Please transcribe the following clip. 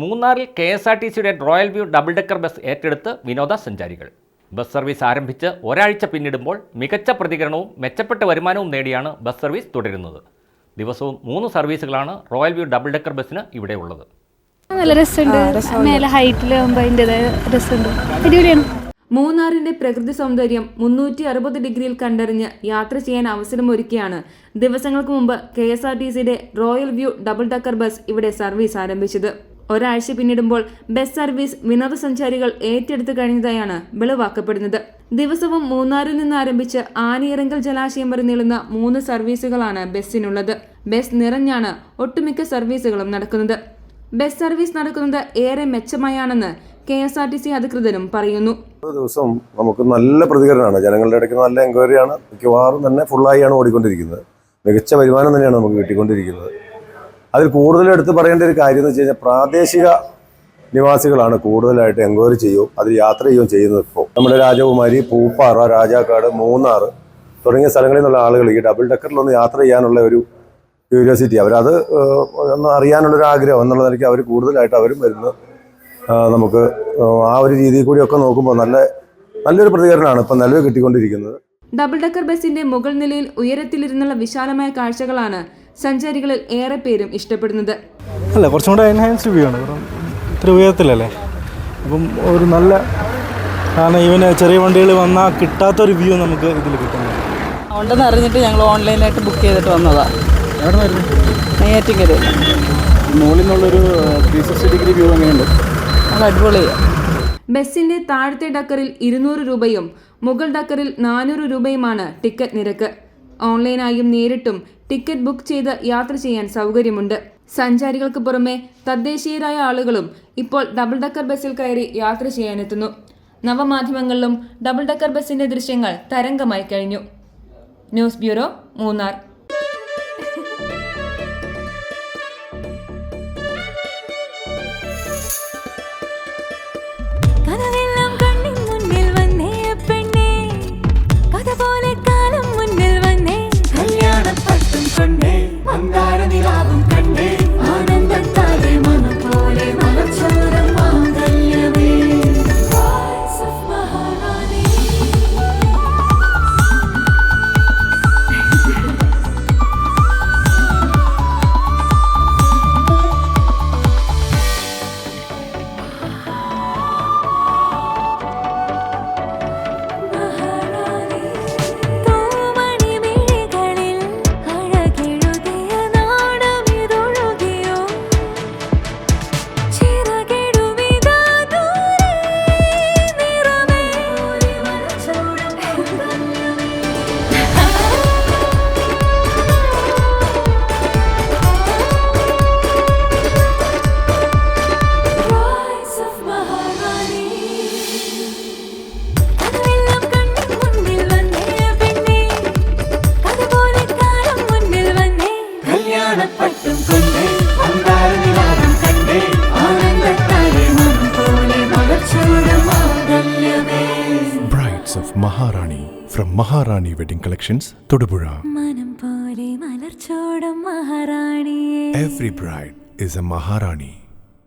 മൂന്നാറിൽ K S R T സിയുടെ royal view double decker bus ഏറ്റെടുത്ത് വിനോദസഞ്ചാരികൾ. ബസ് സർവീസ് ആരംഭിച്ച് ഒരാഴ്ച പിന്നിടുമ്പോൾ മികച്ച പ്രതികരണവും മെച്ചപ്പെട്ട വരുമാനവും നേടിയാണ് ബസ് സർവീസ് തുടരുന്നത്. ദിവസവും മൂന്ന് സർവീസുകളാണ് റോയൽ വ്യൂ ഡബിൾ ഡെക്കർ ബസ്സിന് ഇവിടെ ഉള്ളത്. നല്ല രസമുണ്ട്. മേലെ ഹൈറ്റിലാകുമ്പോൾ അതിന്റെതായ രസമുണ്ട്. അടിപൊളിയാണ്. മൂന്നാറിന്റെ പ്രകൃതി സൗന്ദര്യം മുന്നൂറ്റി അറുപത് ഡിഗ്രിയിൽ കണ്ടറിഞ്ഞ് യാത്ര ചെയ്യാൻ അവസരമൊരുക്കിയാണ്. ദിവസങ്ങൾക്ക് മുമ്പ് കെ എസ് ആർ ടി സിയുടെ royal view double decker bus ഇവിടെ സർവീസ് ആരംഭിച്ചത്. ഒരാഴ്ച പിന്നിടുമ്പോൾ ബസ് സർവീസ് വിനോദസഞ്ചാരികൾ ഏറ്റെടുത്തു കഴിഞ്ഞതായാണ് വെളിവാക്കപ്പെടുന്നത്. ദിവസവും മൂന്നാറിൽ നിന്ന് ആരംഭിച്ച് ആനയിറങ്കൽ ജലാശയം വരെ നീളുന്ന മൂന്ന് സർവീസുകളാണ് ബസ്സിനുള്ളത്. ബസ് നിറഞ്ഞാണ് ഒട്ടുമിക്ക സർവീസുകളും നടക്കുന്നത്. ബസ് സർവീസ് നടക്കുന്നത് ഏറെ മെച്ചമായാണെന്ന് K S R T C അധികൃതരും പറയുന്നു. ദിവസം നമുക്ക് നല്ല പ്രതികരണമാണ്. ജനങ്ങളുടെ ഇടയ്ക്ക് നല്ല എൻക്വയറിയാണ്. മിക്കവാറും തന്നെ ഫുള്ളായിയാണ് ഓടിക്കൊണ്ടിരിക്കുന്നത്. മികച്ച വരുമാനം തന്നെയാണ് നമുക്ക് കിട്ടിക്കൊണ്ടിരിക്കുന്നത്. അതിൽ കൂടുതൽ എടുത്ത് പറയേണ്ട ഒരു കാര്യം എന്ന് വെച്ച് കഴിഞ്ഞാൽ പ്രാദേശിക നിവാസികളാണ് കൂടുതലായിട്ട് എൻക്വയറി ചെയ്യുകയും അതിൽ യാത്ര ചെയ്യുകയും ചെയ്യുന്നത് ഇപ്പോൾ. നമ്മുടെ രാജകുമാരി പൂപ്പാറ രാജാക്കാട് മൂന്നാർ തുടങ്ങിയ സ്ഥലങ്ങളിൽ നിന്നുള്ള ആളുകൾ ഈ ഡബിൾ ഡെക്കറിലൊന്ന് യാത്ര ചെയ്യാനുള്ള ഒരു ക്യൂരിയോസിറ്റി അവരത് ഒന്ന് അറിയാനുള്ളൊരു ആഗ്രഹം എന്നുള്ള നിലയ്ക്ക് അവർ കൂടുതലായിട്ട് അവരും വരുന്നു നമുക്ക് ആ ഒരു രീതിയിൽ കൂടിയൊക്കെ നോക്കുമ്പോൾ നല്ല നല്ലൊരു പ്രതികരണമാണ് ഇപ്പം നിലവിൽ കിട്ടിക്കൊണ്ടിരിക്കുന്നത്. ഡബിൾ ഡെക്കർ ബസിന്റെ മുകൾ നിലയിൽ ഉയരത്തിലിരുന്നുള്ള വിശാലമായ കാഴ്ചകളാണ് സഞ്ചാരികളിൽ ഏറെ പേരും ഇഷ്ടപ്പെടുന്നത്. അല്ല കുറച്ചും കൂടെ എൻഹാൻസ്ഡ് വ്യൂ ആണ്. കാരണം ഇത്ര ഉയരത്തിലല്ലേ? അപ്പം ഒരു നല്ല കാരണം ഇവന് ചെറിയ വണ്ടികൾ വന്നാൽ കിട്ടാത്തൊരു വ്യൂ നമുക്ക് ഇതിൽ കിട്ടുന്നത് ഉണ്ടെന്ന് അറിഞ്ഞിട്ട് ഞങ്ങൾ ഓൺലൈനായിട്ട് ബുക്ക് ചെയ്തിട്ട് വന്നതാണ് എവിടെ വരുന്നു നെയ്യാറ്റിൻകര. മുകളിൽ നിന്നുള്ളൊരു ത്രീ സിക്സ്റ്റി ഡിഗ്രി വ്യൂ എങ്ങനെയുണ്ട്? അത് അടിപൊളിയാണ് ബസിന്റെ താഴത്തെ ഡക്കറിൽ ഇരുന്നൂറ് രൂപയും മുകൾ ഡക്കറിൽ നാനൂറ് രൂപയുമാണ് ടിക്കറ്റ് നിരക്ക്. ഓൺലൈനായും നേരിട്ടും ടിക്കറ്റ് ബുക്ക് ചെയ്ത് യാത്ര ചെയ്യാൻ സൗകര്യമുണ്ട്. സഞ്ചാരികൾക്ക് പുറമെ തദ്ദേശീയരായ ആളുകളും ഇപ്പോൾ ഡബിൾ ഡക്കർ ബസ്സിൽ കയറി യാത്ര ചെയ്യാനെത്തുന്നു. നവമാധ്യമങ്ങളിലും ഡബിൾ ഡക്കർ ബസ്സിന്റെ ദൃശ്യങ്ങൾ തരംഗമായി കഴിഞ്ഞു. News bureau Munnar. Maharani from Maharani Wedding Collections, Todupuzha. മനം പോലെ മലർച്ചോടും മഹാറാണിയേ Every bride is a Maharani.